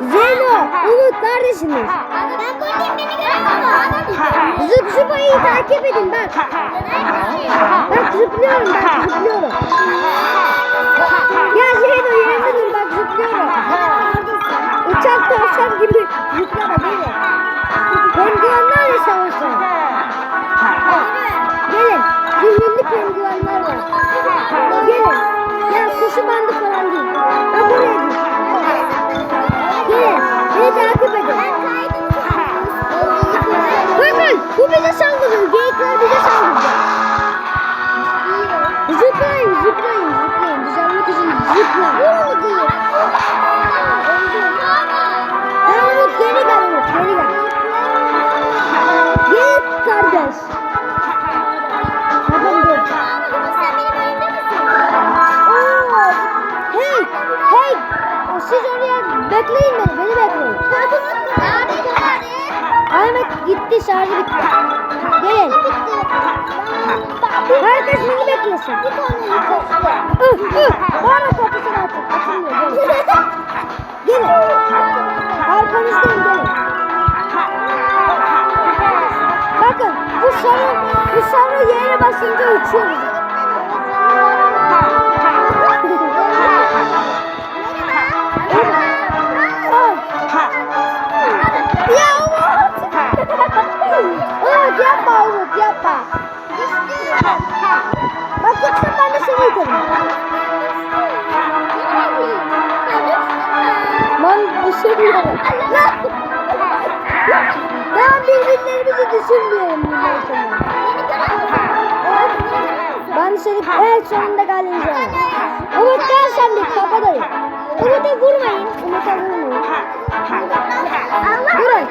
Zeyno, Umut neredesiniz? Ben buradayım beni görüyor Zıp zıpayı takip edin bak. Bak zıplıyorum bak zıplıyorum. Ya Zeyno yerinde dur bak zıplıyorum. Uçak tavşan gibi zıplama değil mi? Penguenlerle savaşın. Gelin. Zehirli penguenler bekleyin beni. Beni bekleyin. Ahmet gitti şarjı bitti. Gelin. Herkes beni beklesin. Ih, ih. Bana kapısını açın. Açılmıyor. Gelin. Gelin. Arkanızdayım gelin. Bakın bu sarı, bu sarı yere basınca uçuyoruz. Ben birbirlerimizi düşürmüyorum bundan sonra. Ben seni evet sonunda galibim. Umut gel sen de kapıdayım. Umut'a vurmayın. Umut'a vurmayın. Durun.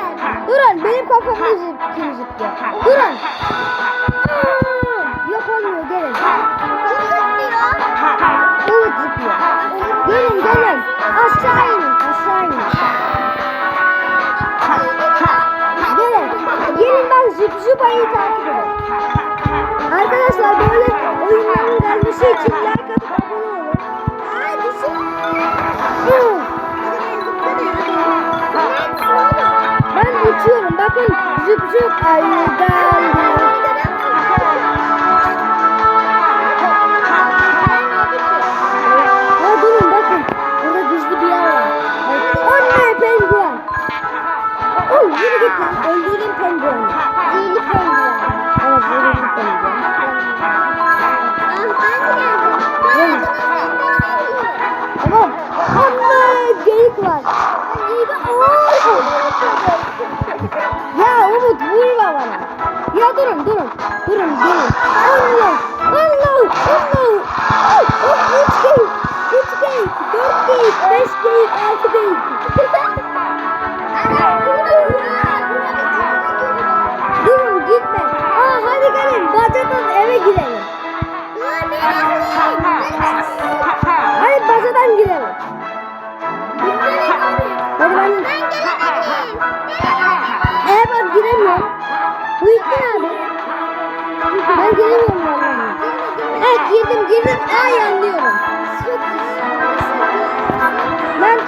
Durun. Benim kafamda zıp, kim zıplıyor. Durun. Yok olmuyor gelin. Umut zıplıyor. Gelin gelin. Aşağı inin. Aşağı inin. Zıpayı takip edin. Arkadaşlar böyle oyunların gelmesi için like atıp abone olun. Hı. Ben uçuyorum. Bakın zıp zıp ayı geldi. Ha durun bakın. Burada gizli bir yer var. Anne penguen. Yürü git lan. Öldürdüm pengueni. Zehirli penguen. Evet zehirli penguen. Tamam. Anne geyik var. Ya Umut vurma bana. Ya durun durun. Durun durun. Allah.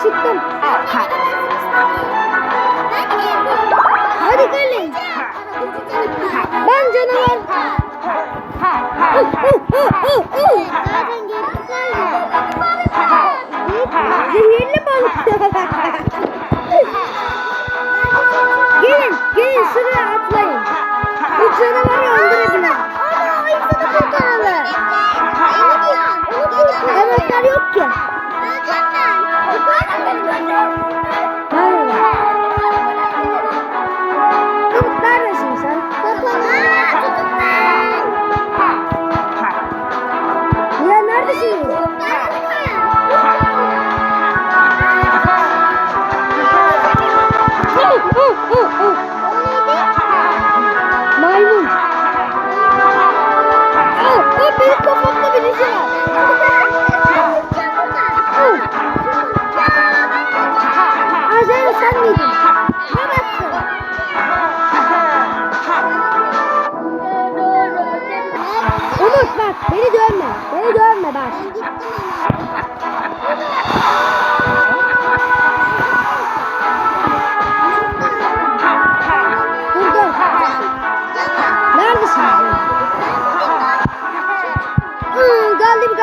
Çıktım. Hadi gelin. Ben canavar. Zehirli balık. gelin, gelin şuraya atlayın. Bu canavarı öldürebilir. Anahtar yok ki.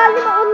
Geldi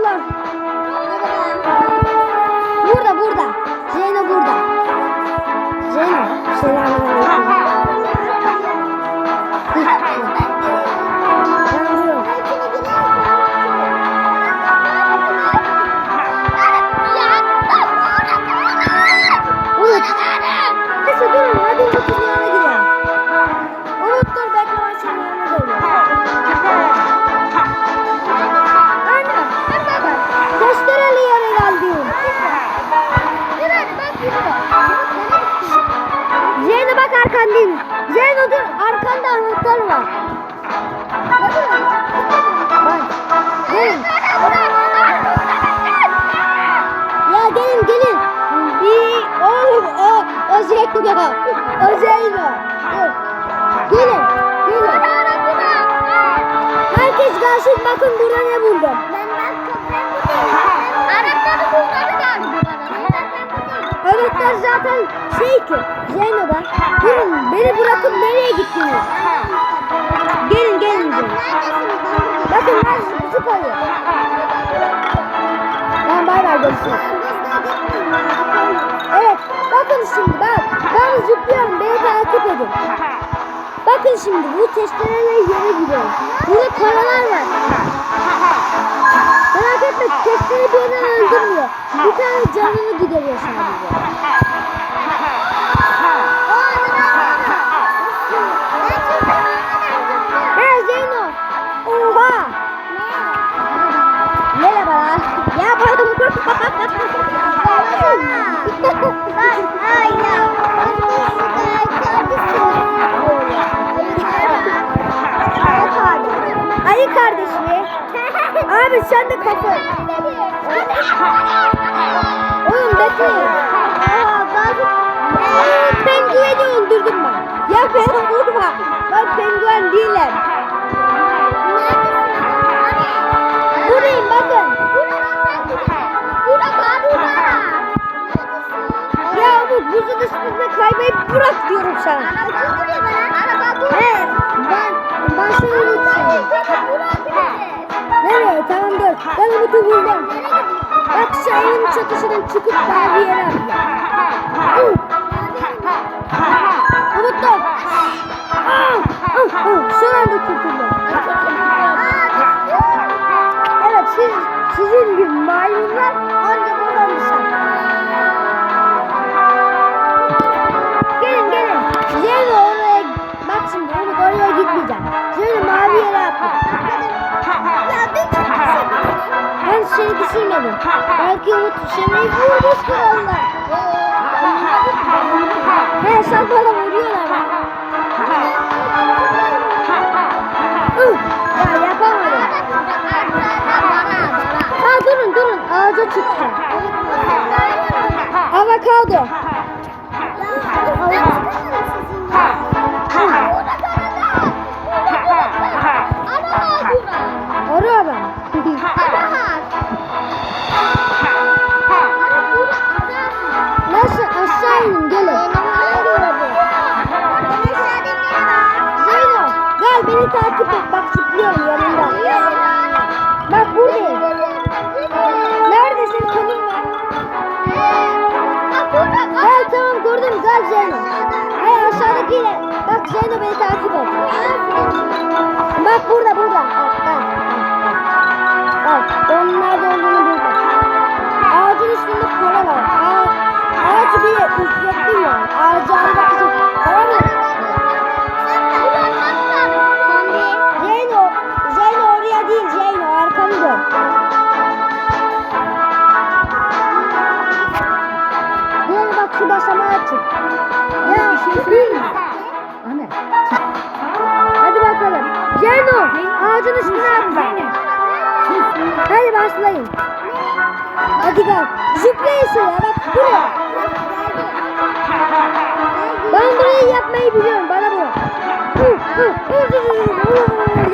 Gelsin bakın burada ne buldum. Anahtar zaten şey ki Zeyno'da. Durun beni bırakıp nereye gittiniz? Gelin gelin gelin. Bakın ben zıp zıp alıyor. Ben bay bay görüşürüz. Evet bakın şimdi bak. Bakın şimdi bu testereyle yere gidiyorum. Burada paralar var. Merak etme testere bir yerden öldürmüyor. Bir tane canını gideriyor sadece. Abi sen de kapı. Oğlum bekleyin. Pengueni öldürdüm ben. Ya beni vurma. Ben penguen değilim. Buradayım bakın. Ya bu buzun üstünde kaymayı bırak diyorum sana. He, ben, ben seni unuttum. Umut'u buldum. Bak şu evin çatısından çıkıp daha bir yere atla. Umut dur. Ah, ah, ah. Son anda kurtuldum. Düşürmedim. Belki Umut seni vurmuştur onlar. He sen bana vuruyorlar bak. Ya yapamadım. Ha durun durun ağaca çıktı. Avokado. Zeyno. Hayır aşağıdakiyle. Bak Zeyno beni takip et. Bak burada burada. Bak gel. Bak onun nerede olduğunu buldum. Ağacın üstünde para var. Ağa, ağaç bir ücretli mi? Ağacı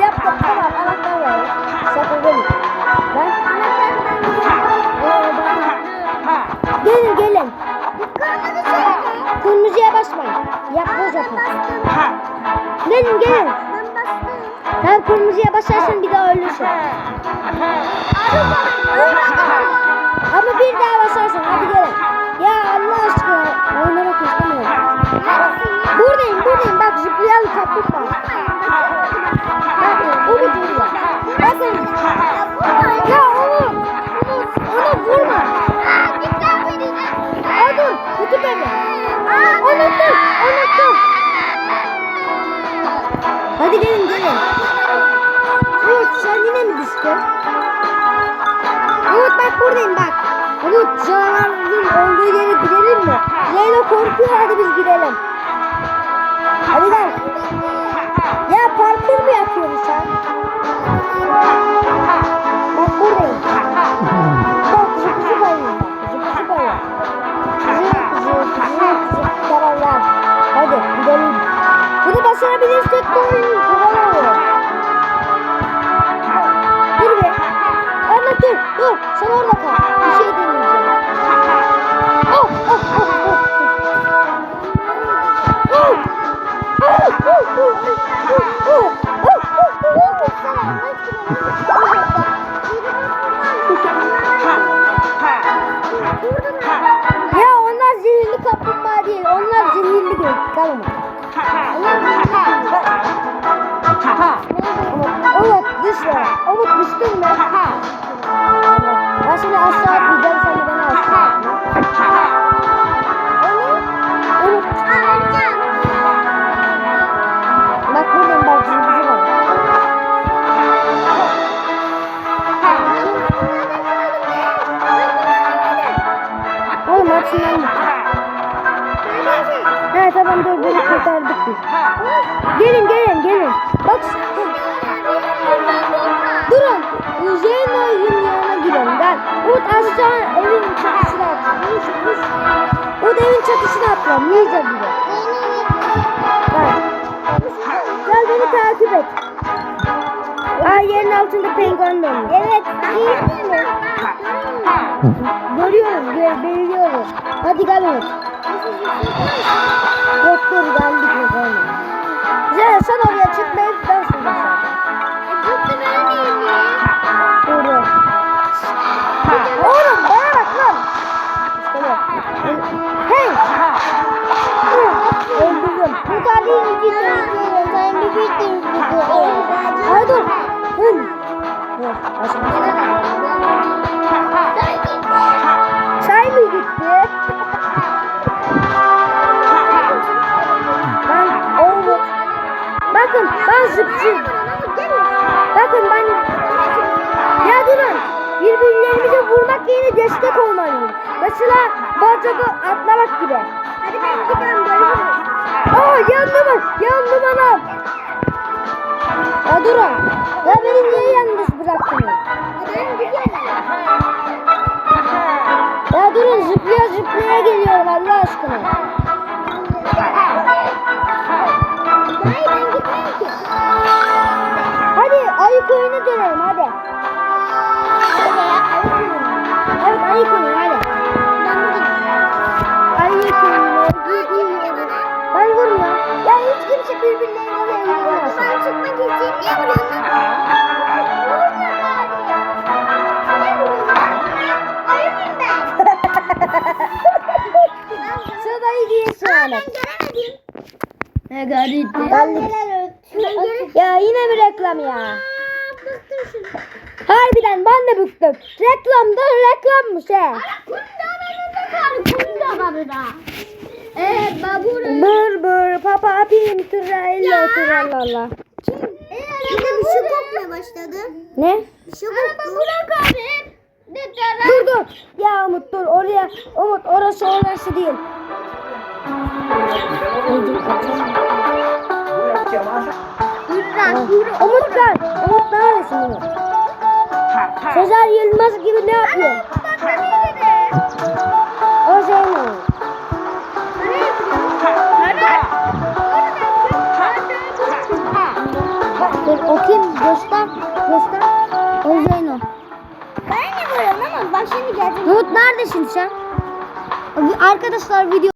Yaptım tamam anahtar var. Sakın. Ben gelin gelin. Kırmızıya basmayın. Yapın. Gelin gelin. Sen kırmızıya basarsan bir daha ölürsün. Ama bir daha basarsan hadi gelin. Ya Allah aşkına oynamak istemiyorum. Düştün? Umut bak buradayım bak. Umut canavarın olduğu yere gidelim mi? Leyla korkuyor hadi biz gidelim. Hadi gel. Ya parkur mu yapıyorsun sen? Bak buradayım. Bak zıp zıp ayıyor. Zıp zıp ayıyor. Zıp zıp zıp zıp tavalar. Hadi gidelim. Bunu başarabilirsek de oyun dur. Sen orada kal. Bir şey deneyeceğim. Aşağı evin çatısına atla. Umut evin çatısına atla. Ninja gibi. Gel. Beni takip et. Aa yerin altında penguen dönüyor. Evet. Görüyoruz, gör, biliyoruz. Hadi gel Umut. Yok dur geldik mi gelmedik. Güzel sen oraya çık ben ben destek olmalıyız. Mesela balçada atlamak gibi. Hadi ben gidiyorum. Aa yandım yandım anam. Ya durun. Ya beni niye yalnız bıraktınız? Ya durun zıplaya zıplaya geliyorum Allah aşkına. Hayır ben gitmem ki. Hadi ayı koyunu dönelim hadi. Ayı koyunu hadi. Ayı koyunu. Ben vurmuyorum. Ya hiç kimse birbirlerine vuramaz. Ben çıkmak için niye vuruyorsun? Vurma bari. Ne vuruyorsun? Ayı mıyım ben? Sen ayı değilsin Aa, ben göremedim. Ne garip. Neler öldü? Ya yine bir reklam ya. Aa, bıktım şunu. Harbiden ben de bıktım. Reklamda reklammış he. Ee. Bır bır papa pim tralala tralala. Yine bir şey kokmaya başladı. Ne? Bir şey koktu. Dur dur. Ya Umut dur oraya. Umut orası orası değil. Umut gel. Umut neredesin Umut? Sezer Yılmaz gibi ne yapıyor? O Zeyno. Dur o kim? Göster. Göster. O Zeyno. Ben de vuruyorum ama bak şimdi geldim. Umut neredesin sen? Arkadaşlar video